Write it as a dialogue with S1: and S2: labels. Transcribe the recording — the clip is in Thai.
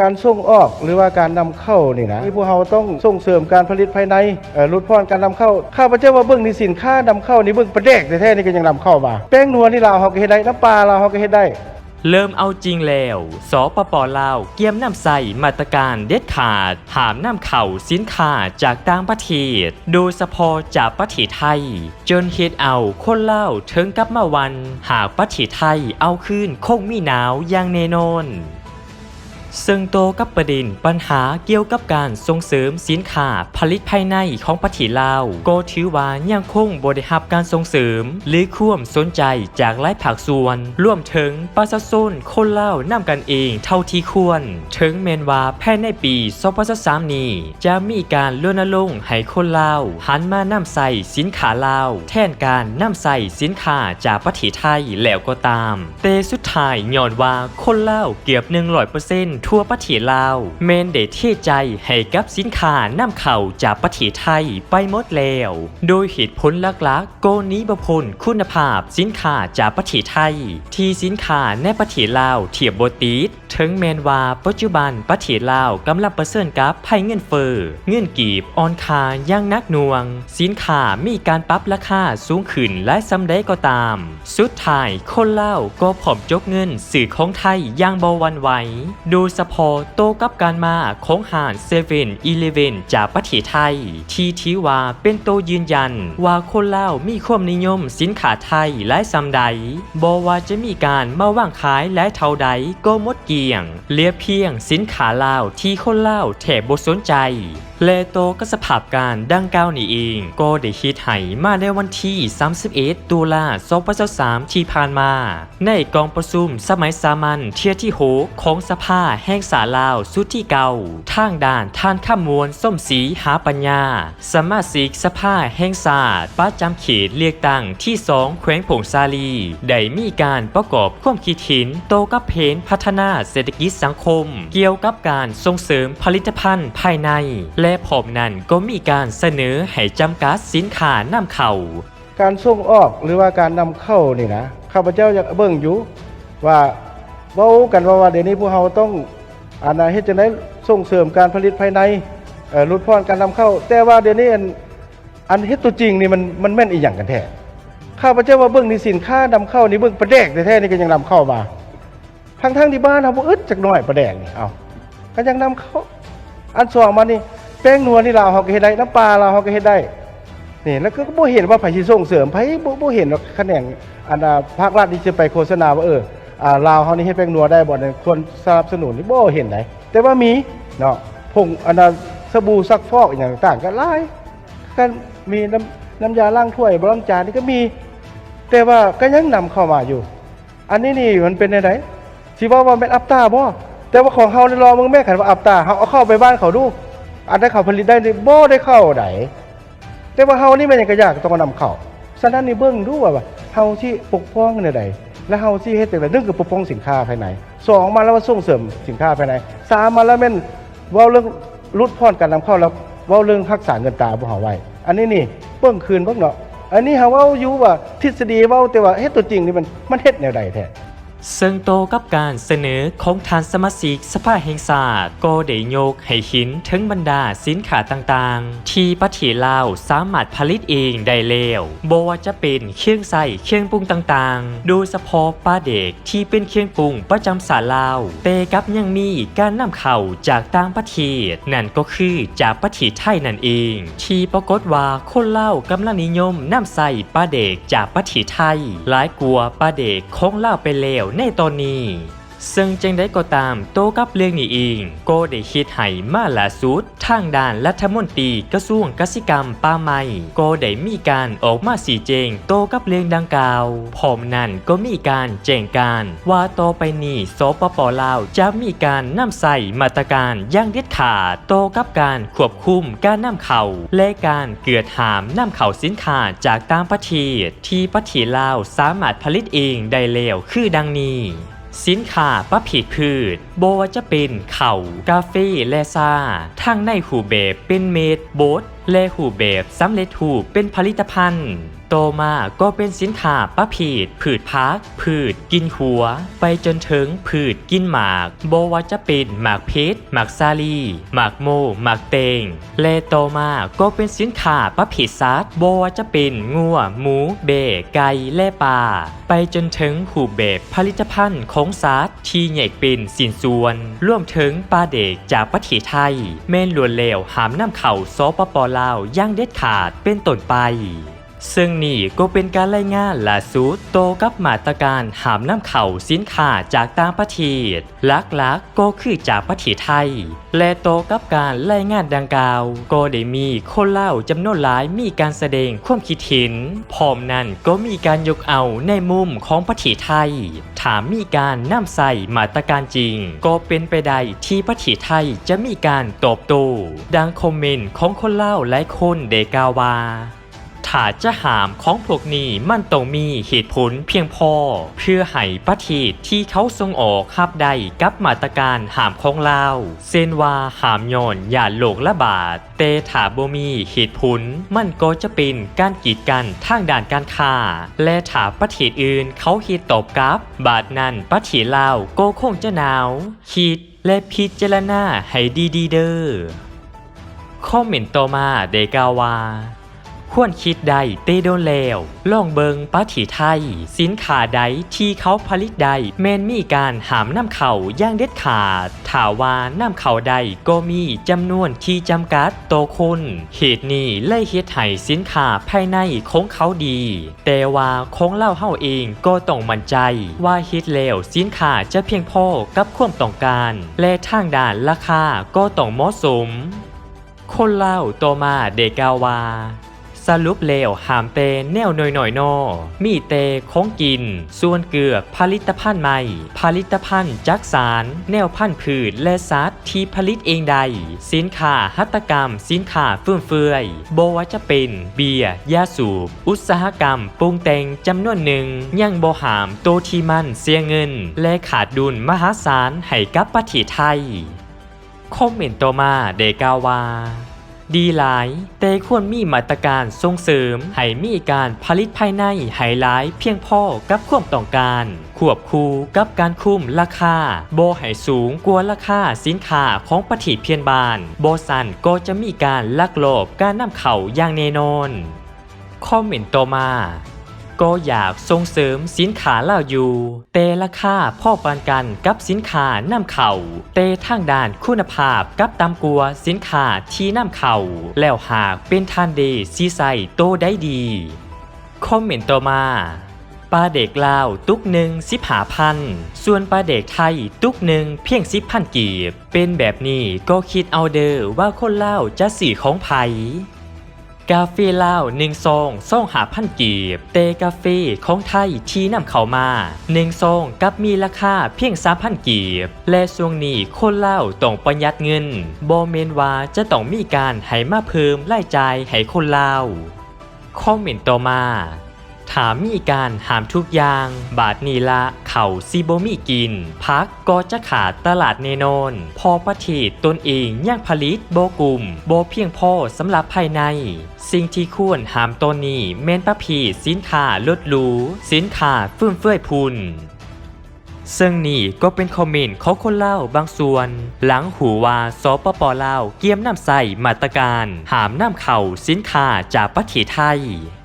S1: การส่งออกหรือว่าการนำเข้านี่นะที่พวกเราต้องส่งเสริมการผลิตภายในลดพรการนำเข้าข้าพเจ้าว่าเบิ่งนี่สินค้านำเข้านี่เบิ่งประเดกแท้ๆนี่ก็ยังนำเข้ามาแป้งนัวนี่ลาวเฮาก็เฮ็ดได้น้ำปลาลาวเฮาก็เฮ็ดได้
S2: เริ่มเอาจริงแล้วสปปลาวเกียมน้ำใส่มาตรการเด็ดขาดหามน้ำเข่าสินค้าจากต่างประเทศ โดยเฉพาะจากประเทศไทย จนเฮ็ดเอาคนเล่าวถึงกับมาวัน หากประเทศไทยเอาคืนคงมีหนาวอย่างแน่นอน ซึ่งโตกับประเด็นปัญหาเกี่ยวกับการส่งเสริมสินค้าผลิตภายในของประเทศลาวก็ถือว่ายังคงบริหับการส่งเสริม หรือควมสนใจจากหลายภาคส่วนรวมถึงประชาชนคนลาวนำกันเองเท่าที่ควร ถึงแม้นว่าภายในปี2023นี้จะมีการรณรงค์ให้คนลาวหันมานำใส่สินค้าลาวแทนการนำใส่สินค้าจากประเทศไทยแล้วก็ตาม แต่สุดท้ายย้อนว่าคนลาวเกือบ100%ทั่วประเทศลาวแมนเดเทใจให้กับสินค้านำเข้าจากประเทศไทยไปหมดแล้ว โดยเหตุผลหลักๆก็หนี้บพลคุณภาพสินค้าจากประเทศไทย ที่สินค้าในประเทศลาวเทียบบติดถึงแมนว่าปัจจุบันประเทศลาวกำลังประเสริญกับภัยเงินเฟอ้อเงินกีบออนคาอย่างนักหน่วง สินค้ามีการปรับราคาสูงขึ้นและซ้ำได้ก็ตาม สุดท้ายคนเล่าก็ผอมจกเงินสื่อของไทยอย่างบวันไหว โดยเฉพาะโตกับการมาของหารเซเว่นอีเลเวนจากประเทศไทย ที่ถือว่าเป็นโตยืนยัน ว่าคนลาวมีความนิยมสินค้าไทยและซ้ำใดบอว่าจะมีการมาว่างขายและเท่าใดก็หมดเกลี้ยงเหลือเพียงสินค้าลาวที่คนลาวแถบบสนใจแลโตก็สภาพการดังกล่าวนี้เอง ก็ได้คิดให้มาในวันที่ 31 ตุลา2023ที่ผ่านมา ในกองประชุมสมัยสามัญเที่ยที่หของสภาแห่งสาลาวสุดที่เก่าทางด่านท่านข้ามวลส้มสีหาปัญญา สมาชิกสภาแห่งศาสตร์ประจำเขตเลือกตั้งที่2แขวงผงซาลีได้มีการประกอบความคิดเห็นโตกับเพนพัฒนาเศรษฐกิจสังคม เกี่ยวกับการส่งเสริมผลิตภัณฑ์ภายใน และพร้อมนั้นก็มีการเสนอให้จำกัดสินค้านำเข้า
S1: การส่งออกหรือว่าการนำเข้านี่นะข้าพเจ้าอยากเบิ่งอยู่ว่า เว้ากันว่าว่าเดี๋ยวนี้พวกเราต้องอันนะเฮ็ดจังได๋ส่งเสริมการผลิตภายในเอ่อลดพรการนำเข้า แต่ว่าเดี๋ยวนี้อันอันเฮ็ดตัวจริงนี่มันมันแม่นอีหยังกันแท้ข้าพเจ้าว่าเบิ่งนี่สินค้านำเข้านี่เบิ่งประแดกแท้ๆนี่ก็ยังนำเข้ามาทั้งๆที่บ้านเฮาบ่อึดจักหน่อยประแดกนี่เอาก็ยังนำเข้า อันสองมานี่แป้งนัวนี่ลาวเฮาก็เฮ็ดได้น้ำปลาลาวเฮาก็เฮ็ดได้นี่แล้วก็บ่เห็นว่าไผสิส่งเสริมไผบ่บ่เห็นว่าคะแนนอันภาครัฐที่จะไปโฆษณาว่าเออ อ่าลาวเฮานี่เฮ็ดแป้งนัวได้บ่เนี่ยควรสนับสนุนนี่บ่เห็นไหนแต่ว่ามีเนาะผงอันน่ะสบู่ซักฟอกอหย่างต่างๆก็หลายกันมีน้ำน้ำยาล้างถ้วยบล้างจานนี่ก็มี แต่ว่าก็ยังนำเข้ามาอยู่ อันนี้นี่มันเป็นไดสิว่าว่าแม่นอัปตาบ่แต่ว่าของเฮานี่รอมึงแม่ขันว่าอัปตาเฮาเอาเข้าไปบ้านเขาดู อันได้เขาผลิตได้นี่บ่ได้เข้าไดแต่ว่าเฮานี่มันยังก็ยากต้องนำเข้าฉะนั้นนี่เบิ่งดูว่าว่าเฮาที่ปกป้องเนี่ยใด และเฮาที่เฮ็ดจังได๋นึงคือปกป้องสินค้าภายในสองมาแล้วว่าส่งเสริมสินค้าภายในสามมาแล้วแม่นเว้าเรื่องลดพรการนำเข้าแล้วเว้าเรื่องรักษาเงินตราบ่เฮาไว้ อันนี้นี่เบิ่งคืนเบิ่งเนาะอันนี้เฮาเว้าอยู่ว่าทฤษฎีเว้าแต่ว่าเฮ็ดตัวจริงนี่มันมันเฮ็ดแนวใดแท้
S2: ซึ่งโตกับการเสนอของทานสมาชิกสภาแห่งศาสตร์ก็ได้โยกให้หินถึงบรรดาสินค้าต่างๆ ที่ประเทศลาวสามารถผลิตเองได้แล้วบ่ว่าจะเป็นเครื่องใส่เครื่องปรุงต่างๆ โดยเฉพาะปลาเด็กที่เป็นเครื่องปรุงประจำสาลาวแต่กับยังมีการนำเข้าจากต่างประเทศนั่นก็คือจากประเทศไทยนั่นเอง ที่ปรากฏว่าคนลาวกำลังนิยมนำใส่ปลาเด็กจากประเทศไทยหลายกลัวปลาเด็กของลาวไปแล้วในตอนนี้ ซึ่งจังได้ก็ตามโตกับเรื่องนี้เองก็ได้คิดให้มาล่าสุด ทางด้านรัฐมนตรีกระทรวงกสิกรรมป่าไม้ก็ได้มีการออกมาสีแจงโตกับเรื่องดังกล่าวพร้อมนั้นก็มีการแจ้งการ ว่าต่อไปนี้สปปลาวจะมีการนำใส่มาตรการอย่างเด็ด ขาโตกับการควบคุมการนำเข้าและการเกิดหามนำเข้าสินค้าจากต่างประเทศที่ประเทศลาวสามารถผลิตเองได้แล้วคือดังนี้สินค้าประเภทพืชบว่าจะเป็นเข่ากาแฟและซาทั้งในหูแบบเป็นเม็ดโบทและหูแบบสำเร็จหูเป็นผลิตภัณฑ์ โตมาก็เป็นสินค้าประเภทพืชพักพืชกินหัว ไปจนถึงพืชกินหมากโบว่าจะเป็นหมากเพชรหมากซาลีหมากโมหมากเตงและต่อมาก็เป็นสินค้าประเภทสัตว์บว่าจะเป็นงัวหมู เบไก่และปลาไปจนถึงหูแบบผลิตภัณฑ์ของสัตว์ที่ใหญ่เป็นสินส่วนรวมถึงปลาเด็กจากประเทศไทยแม่นลวนเลวหามน้ำเข่าซอปปลาวย่างเด็ดขาดเป็นต้นไป ซึ่งนี่ก็เป็นการรายงานล่าสุดโตกับมาตรการหามน้ำเข่าสินค้าจากต่างประเทศลักๆก็คือจากประเทศไทย และโตกับการรายงานดังกล่าว ก็ได้มีคนเล่าจำนวนหลายมีการแสดงความคิดเห็นพร้อมนั้นก็มีการยกเอาในมุมของประเทศไทยถามมีการนำใส่มาตรการจริง ก็เป็นไปได้ที่ประเทศไทยจะมีการตอบโต้ดังคอมเมนต์ของคนเล่าหลายคนได้กล่าวว่า ถ้าจะหามของพวกนี้มันต้องมีเหตุผลเพียงพอ เพื่อให้ประเทศที่เขาส่งออกฮับได้กับมาตรการหามของเลาเส้นว่าหามย้อนอย่าโลกระบาดแต่ถาบ่มีเหตุผลมันก็จะเป็นการกีดกันทางด้านการค้าและถ้าประเทศอื่นเขาเฮ็ดตอบกลับบาดนั้นประเทศลาวก็คงจะหนาว คิดและพิจารณาให้ดีๆเด้อคอมเมนต์ต่อมาได้กล่าวว่า ควรคิดใดเตโดนแล้วลองเบิงปาถีไทย สินค้าใดที่เขาผลิตใดแมนมีการหามน้ำเขาอย่างเด็ดขาดถาว่าน้ำเขาใดก็มีจำนวนที่จำกัดโตคนเหตุนี้เลยเฮ็ดให้สินค้าภายในของเขาดี แต่ว่าของเล่าเฮาเองก็ต้องมั่นใจ ว่าเฮ็ดแล้วสินค้าจะเพียงพอกับความต้องการ และทางด้านราคาก็ต้องเหมาะสม คนเล่าต่อมาเดกาวา สรุปแล้วหามเตแนวหน่อยหน่อยนอมีเตของกิน ส่วนเกือผลิตภัณฑ์ใหม่ ผลิตภัณฑ์จักสาร แนวพันธุ์พืชและสัตว์ที่ผลิตเองใด สินค้าหัตถกรรม สินค้าฟุ่มเฟือยบว่าจะเป็นเบียร์ยาสูบ อุตสาหกรรมปรุงแต่งจำนวนหนึ่ง ยังบ่หามโตที่มันเสียเงิน และขาดดุลมหาศาลให้กับประเทศไทย คอมเมนต์ต่อมาได้กล่าวว่า ดีหลาย แต่ควรมีมาตรการส่งเสริม ให้มีการผลิตภายในให้หลายเพียงพอกับความต้องการ ควบคู่กับการคุมราคาโบให้สูงกว่าราคาสินค้าของประเทศเพียนบานโบสันก็จะมีการลักลอบการนำเข้าอย่างแน่นอน คอมเมนต์ต่อมา ก็อยากส่งเสริมสินค้าเหล่าอยู่ แต่ราคาพ่อปานกันกับสินค้านำเข้าแต่ทางด้านคุณภาพกับตามกลัวสินค้าที่นำเข้าแล้วหากเป็นทานเดซีใส่โตได้ดี คอมเมนต์ต่อมาปลาเด็กลาวตุกหนึ่งสิบหาพัน ส่วนปลาเด็กไทยตุกหนึ่งเพียงสิบพันกีบ เป็นแบบนี้ก็คิดเอาเดอว่าคนลาวจะสื่ของไผ กาแฟลาวหนึ่งซองซ่องหาพันกีบ เตกาแฟของไทยที่นำเข้ามาหนึ่งซองกับมีราคาเพียงสามพันกีบ และช่วงนี้คนเลาต้องประหยัดเงินบอเมนว่าจะต้องมีการให้มาเพิ่มรายจ่ายให้คนเลาคอมเมนต์ต่อมา ถามมีการหามทุกอย่าง บาทนีละ เข่าซีโบมีกิน พักก็จะขาดตลาดแน่นอนพอประทศตนเองย่างผลิตโบกลุ่มโบเพียงพอสำหรับภายใน สิ่งที่ควรหามตนนี้แม้นประพีสินค้าลดหรูสินค้าฟุ่มเฟื่อยพุนซึ่งนี่ก็เป็นคอมเมนต์ของคนเล่าบางส่วน หลังหูว่าสปปลาวเกียมน้ำใส่มาตรการ หามน้ำเข่าสินค้าจากประเทศไทย